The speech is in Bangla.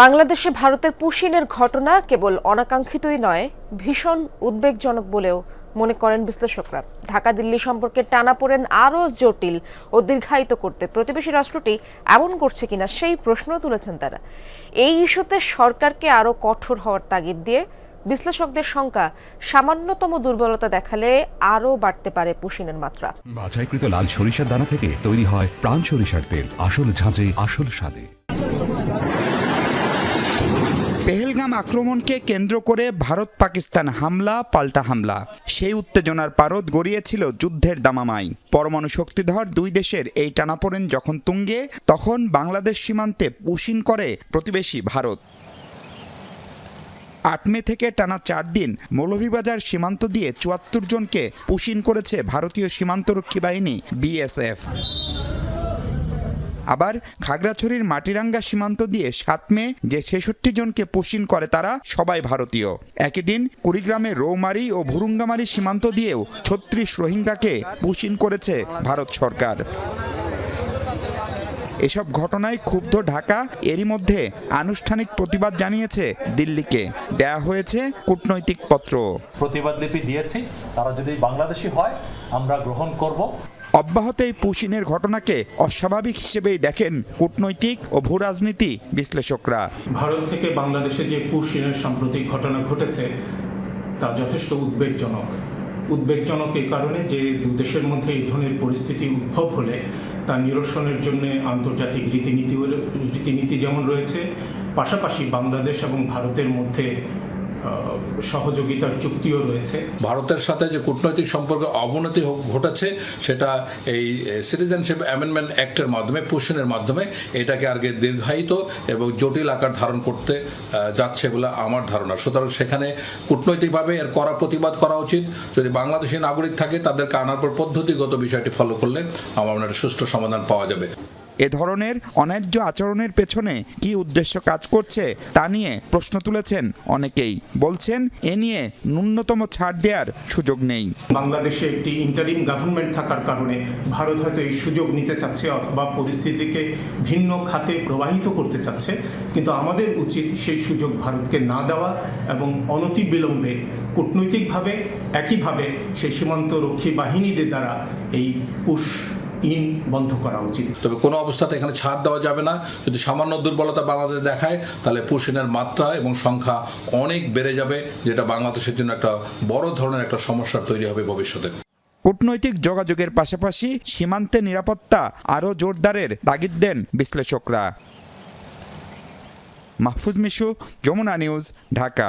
বাংলাদেশে ভারতের পুশিনের ঘটনা কেবল অনাকাঙ্ক্ষিতই নয়, ভীষণ উদ্বেগজনক বলেও মনে করেন বিশ্লেষকরা। ঢাকা, দিল্লি সম্পর্কে টানাপোড়েন আরও জটিল ও দীর্ঘায়িত করতে। প্রতিবেশী রাষ্ট্রটি এমন করছে কিনা সেই প্রশ্ন তুলেছেন তারা। এই ইস্যুতে সরকারকে আরও কঠোর হওয়ার তাগিদ দিয়ে বিশ্লেষকদের শঙ্কা, সামান্যতম দুর্বলতা দেখালে আরও বাড়তে পারে পুশিনের মাত্রা। বাছাইকৃত লাল সরিষার দানা থেকে তৈরি হয় প্রাণ সরিষার তেল। আসল ঝাঁঝে, আসল স্বাদে। পেহেলগাম আক্রমণকে কেন্দ্র করে ভারত পাকিস্তান হামলা, পাল্টা হামলা। সেই উত্তেজনার পারদ গড়িয়েছিল যুদ্ধের দামামাই। পরমাণু শক্তিধর দুই দেশের এই টানাপোড়েন যখন তুঙ্গে, তখন বাংলাদেশ সীমান্তে পুশিন করে প্রতিবেশী ভারত। আট মে থেকে টানা চার দিন মৌলভীবাজার সীমান্ত দিয়ে চুয়াত্তর জনকে পুশিন করেছে ভারতীয় সীমান্তরক্ষী বাহিনী বিএসএফ আবার খাগড়াছড়ির মাটিরাঙ্গা সীমান্ত দিয়ে সাত মে যে ছেষট্টি জনকে পুশিন করে তারা সবাই ভারতীয়। একই দিন কুড়িগ্রামে রৌমারি ও ভুরুঙ্গামারি সীমান্ত দিয়েও ছত্রিশ রোহিঙ্গাকে পুশিন করেছে ভারত সরকার। এসব ঘটনায় ক্ষুব্ধ ঢাকা, এরই মধ্যে আনুষ্ঠানিক প্রতিবাদ জানিয়েছে দিল্লিকে। দেয়া হয়েছে কূটনৈতিক পত্র। প্রতিবাদ লিপি দিয়েছি। তারা যদি বাংলাদেশি হয়, আমরা গ্রহণ করব। অব্যাহত এই পুশিনের ঘটনাকে অস্বাভাবিক হিসেবেই দেখেন কূটনৈতিক ও ভূরাজনীতি বিশ্লেষকরা। ভারত থেকে বাংলাদেশে যে পুশিনের সাম্প্রতিক ঘটনা ঘটেছে, তা যথেষ্ট উদ্বেগজনক। উদ্বেগজনক এই কারণে যে দু দেশের মধ্যে এই ধরনের পরিস্থিতি উদ্ভব হলে, তা নিরসনের জন্য আন্তর্জাতিক রীতিনীতি রীতিনীতি যেমন রয়েছে, পাশাপাশি বাংলাদেশ এবং ভারতের মধ্যে সহযোগিতার চুক্তিও রয়েছে। ভারতের সাথে যে কূটনৈতিক সম্পর্কে অবনতি ঘটেছে, সেটা এই সিটিজেনশিপ অ্যামেন্ডমেন্ট অ্যাক্টের মাধ্যমে পুষণের মাধ্যমে এটাকে আগে দীর্ঘায়িত এবং জটিল আকার ধারণ করতে যাচ্ছে বলে আমার ধারণা। সুতরাং সেখানে কূটনৈতিকভাবে এর কড়া প্রতিবাদ করা উচিত। যদি বাংলাদেশি নাগরিক থাকে, তাদেরকে আনার পর পদ্ধতিগত বিষয়টি ফলো করলে আমার মনে সুষ্ঠু সমাধান পাওয়া যাবে। এ ধরনের অন্যায্য আচরণের পেছনে কি উদ্দেশ্য কাজ করছে তা নিয়ে প্রশ্ন তুলেছেন অনেকেই। বলছেন, এ নিয়ে ন্যূনতম ছাড় দেওয়ার সুযোগ নেই। বাংলাদেশে একটি ইন্টারিম গভর্নমেন্ট থাকার কারণে ভারত হয়তো এই সুযোগ নিতে চাচ্ছে অথবা পরিস্থিতিকে ভিন্ন খাতে প্রবাহিত করতে চাচ্ছে। কিন্তু আমাদের উচিত সেই সুযোগ ভারতকে না দেওয়া এবং অনতিবিলম্বে কূটনৈতিকভাবে, একইভাবে সেই সীমান্ত রক্ষী বাহিনীদের দ্বারা এই পুশ ইন বন্ধ করা উচিত। তবে কোনো অবস্থাতে এখানে ছাড় দেওয়া যাবে না। যদি সামান্য দুর্বলতা বাংলাদেশ দেখায় তাহলে পুষিনের মাত্রা এবং সংখ্যা অনেক বেড়ে যাবে যেটা বাংলাদেশের জন্য একটা বড় ধরনের একটা সমস্যা তৈরি হবে ভবিষ্যতে। কূটনৈতিক যোগাযোগের পাশাপাশি সীমান্তে নিরাপত্তা আরও জোরদারের তাগিদ দেন বিশ্লেষকরা। মাহফুজ মিশু যমুনা নিউজ ঢাকা।